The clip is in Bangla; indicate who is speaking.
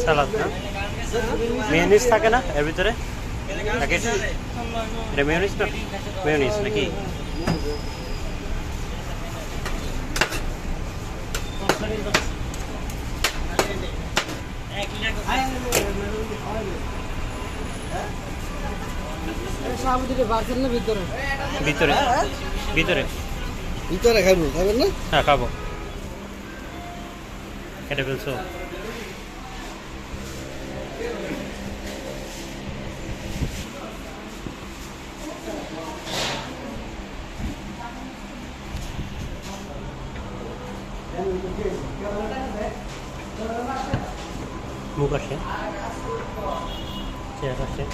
Speaker 1: সালাদ না? মেয়নিস থাকে না এর ভিতরে? মেয়নিস না? মেয়নিস নাকি?
Speaker 2: বাড়ছেন না ভিতরে।
Speaker 1: ভিতরে। ভিতরে
Speaker 2: ভিতরে খাবেন না?
Speaker 1: হ্যাঁ খাব। কেটে ফেলছো? মুখ আসে চেয়ার আসে